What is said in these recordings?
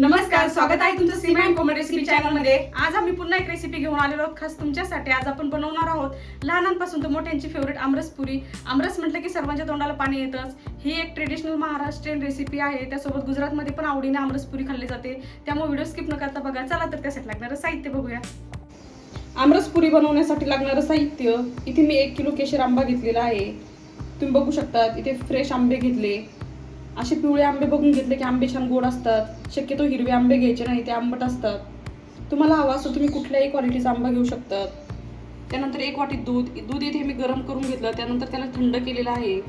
नमस्कार स्वागत आहे तुमचं सीमा अँड कोमल रेसिपी चॅनलमध्ये आज आम्ही पुन्हा एक रेसिपी घेऊन आलेलो आहोत. खास तुमच्यासाठी आज आपण बनवणार आहोत लहानांपासून तर मोठ्यांची फेवरेट आमरस पुरी. आमरस म्हटलं की सर्वांच्या तोंडाला पाणी येतच. ही एक ट्रेडिशनल महाराष्ट्रीयन रेसिपी आहे. त्यासोबत गुजरातमध्ये पण आवडीने आमरस पुरी खाल्ली जाते. त्यामुळे व्हिडिओ स्किप न करता बघा. चला तर त्यासाठी लागणारं साहित्य बघूया. आमरस पुरी बनवण्यासाठी लागणारं साहित्य इथे मी एक किलो केशर आंबा घेतलेला आहे. तुम्ही बघू शकता इथे फ्रेश आंबे घेतले. असे पिवळे आंबे बघून घेतले की आंबे छान गोड असतात. शक्यतो हिरवे आंबे घ्यायचे नाही ते आंबट असतात. तुम्हाला हवा असतो तुम्ही कुठल्याही क्वालिटीचा आंबा घेऊ शकतात. त्यानंतर एक वाटी दूध दूध इथे मी गरम करून घेतलं त्यानंतर त्याला थंड केलेलं आहे.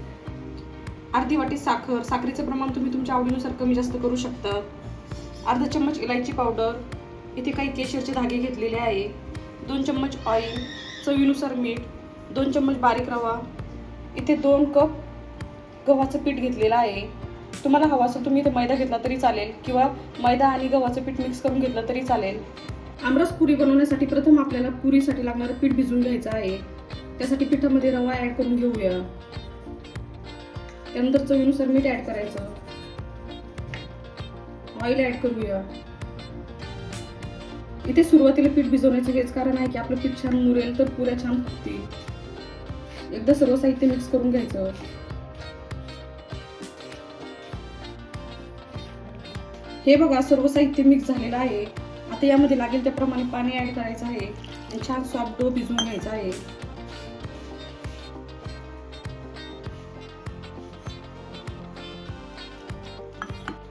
अर्धी वाटी साखर साखरेचं प्रमाण तुम्ही तुमच्या आवडीनुसार कमी जास्त करू शकता. अर्धा चम्मच इलायची पावडर इथे काही केशरचे धागे घेतलेले आहे. दोन चम्मच ऑइल चवीनुसार मीठ दोन चम्मच बारीक रवा. इथे दोन कप गव्हाचं पीठ घेतलेलं आहे. तुम्हाला हवा असेल तुम्ही इथे मैदा घेतला तरी चालेल किंवा मैदा आणि गव्हाचं पीठ मिक्स करून घेतलं तरी चालेल. आमरस पुरी बनवण्यासाठी प्रथम आपल्याला पुरीसाठी लागणारं पीठ भिजवून घ्यायचं आहे. त्यासाठी पिठामध्ये रवा ऍड करून घेऊया. त्यानंतर चवीनुसार मीठ ऍड करायचं. ऑइल ऍड करूया. इथे सुरुवातीला पीठ भिजवण्याचं हेच कारण आहे की आपलं पीठ छान मुरेल तर पुऱ्या छान फुटतील एकदा सर्व साहित्य मिक्स करून घ्यायचं. हे बघा सर्व साहित्य मिक्स झालेलं आहे. आता यामध्ये लागेल त्याप्रमाणे पाणी ॲड करायचं आहे. आणि छान सॉफ्ट डो भिजवून घ्यायचा आहे.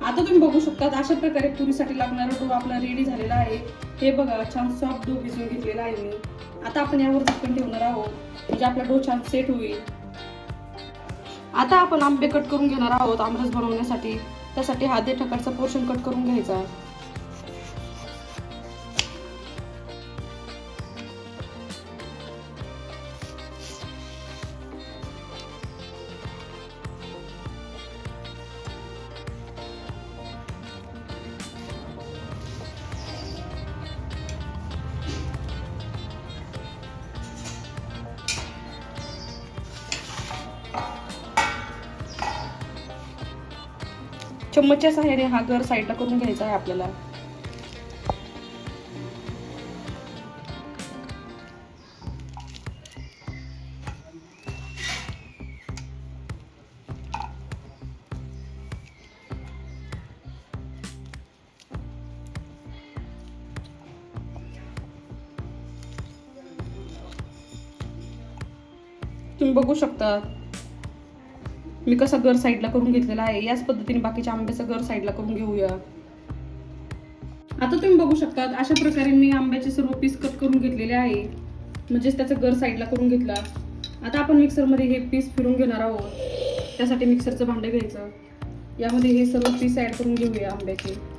आता तुम्ही बघू शकता अशा प्रकारे पुरीसाठी लागणारा डो आपला रेडी झालेला आहे. हे बघा छान सॉफ्ट डो भिजवून घेतलेला आहे मी. आता आपण यावर झाकण ठेवणार आहोत. म्हणजे आपला डो छान सेट होईल. आता आपण आंबे कट करून घेणार आहोत आमरस बनवण्यासाठी. त्यासाठी हा दे पोर्शन कट करून घ्यायचा चम्मचच्या साह्याने हा घर साईडला करून घ्यायचा आहे आपल्याला. तुम्ही बघू शकता मी कसा गर साईडला करून घेतलेला आहे याच पद्धतीने बाकीच्या आंब्याचा गर साईडला करून घेऊया. आता तुम्ही बघू शकता अशा प्रकारे मी आंब्याचे सर्व पीस कट करून घेतलेले आहे. म्हणजेच त्याचा गर साईडला करून घेतला. आता आपण मिक्सरमध्ये हे पीस फिरून घेणार आहोत. त्यासाठी मिक्सरचं भांडं घ्यायचं. यामध्ये हे सर्व पीस ॲड करून घेऊया आंब्याचे.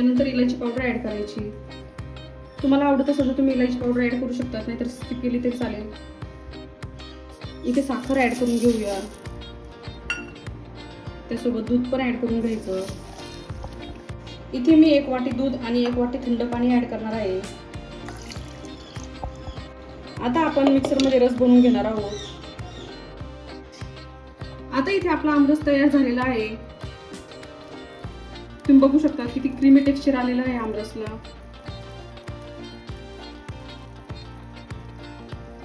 त्यानंतर इलायची पावडर ऍड करायची. तुम्हाला आवडत असेल तर तुम्ही इलायची पावडर ऍड करू शकता नाहीतर स्किप केली तरी चालेल. इथे साखर ऍड करून घेऊया. त्यासोबत दूध पण ऍड करून घ्यायचं. इथे मी एक वाटी दूध आणि एक वाटी थंड पाणी ऍड करणार आहे. आता आपण मिक्सरमध्ये रस बनवून घेणार आहोत. आता इथे आपला आमरस तयार झालेला आहे. तुम्ही बघू शकता किती क्रीमी टेक्स्चर आलेलं आहे आमरसला.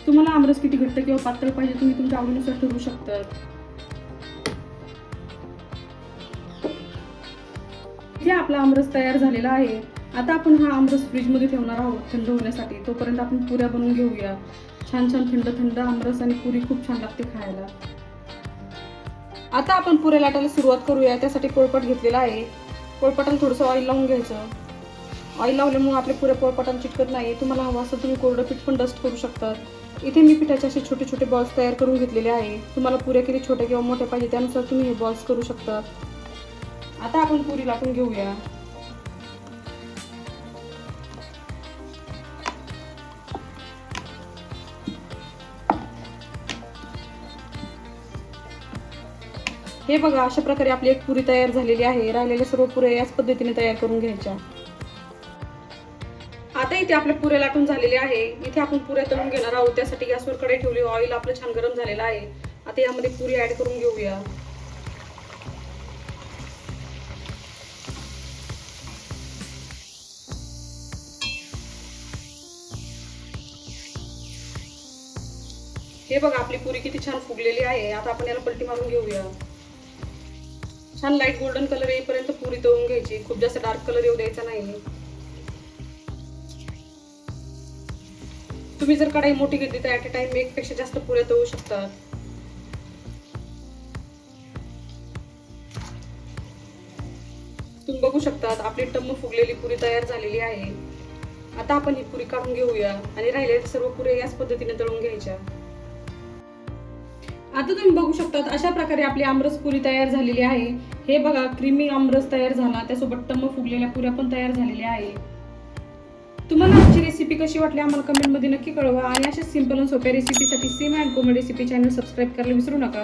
तुम्हाला आमरस किती घट्ट किंवा पातळ पाहिजे तुम्ही तुमच्या आवडीनुसार ठरवू शकता. इथे आपला आमरस तयार झालेला आहे. आता आपण हा आमरस फ्रीजमध्ये ठेवणार आहोत थंड होण्यासाठी. तोपर्यंत आपण पुऱ्या बनवून घेऊया. छान छान थंड थंड आमरस आणि पुरी खूप छान लागते खायला. आता आपण पुऱ्या लाटायला सुरुवात करूया. त्यासाठी पोळपट घेतलेला आहे. पोळपाटाला थोडंसं ऑइल लावून घ्यायचं. ऑइल लावल्यामुळे आपले पुऱ्या पोळपाटाला चिटकत नाही तुम्हाला हवं असं तुम्ही कोरडं पीठ पण डस्ट करू शकतात. इथे मी पिठाचे असे छोटे छोटे बॉल्स तयार करून घेतलेले आहे. तुम्हाला पुऱ्या किती छोट्या किंवा मोठ्या पाहिजे त्यानुसार तुम्ही हे बॉल्स करू शकता. आता आपण पुरी लाटून घेऊया. हे बघा अशा प्रकारे आपली एक पुरी तयार झालेली आहे. राहिलेल्या सर्व पुऱ्या याच पद्धतीने तयार करून घ्यायच्या. आता इथे आपल्या पुऱ्या लाटून झालेले आहे. इथे आपण पुऱ्या तळून घेणार आहोत. त्यासाठी गॅसवर कडे ठेवली. ऑइल आपलं छान गरम झालेलं आहे. आता यामध्ये पुरी ऍड करून घेऊया. हे बघा आपली पुरी किती छान फुगलेली आहे. आता आपण याला पलटी मारून घेऊया. छान लाइट गोल्डन कलर येईपर्यंत पुरी तळून घ्यायची. खूप जास्त डार्क कलर येऊ द्यायचा नाही तुम्ही जर कढाई मोठी घेतली तर ॲट अ टाइम एक पेक्षा जास्त पुऱ्या तळू शकतात. तुम्ही बघू शकतात आपली टम्म फुगलेली पुरी तयार झालेली आहे. आता आपण ही पुरी काढून घेऊया आणि राहिलेल्या सर्व पुऱ्या याच पद्धतीने तळून घ्यायच्या. आता तुम्ही बघू शकतात अशा प्रकारे आपली आमरस पुरी तयार झालेली आहे. हे बघा क्रीमी आमरस तयार झाला. त्यासोबत टम्म फुगलेल्या पुऱ्या पण तयार झालेल्या आहे. तुम्हाला आमची रेसिपी कशी वाटली आम्हाला कमेंटमध्ये नक्की कळवा. आणि अशा सिंपल आणि सोप्या रेसिपीसाठी Sam and Komal recipe channel subscribe करायला विसरू नका.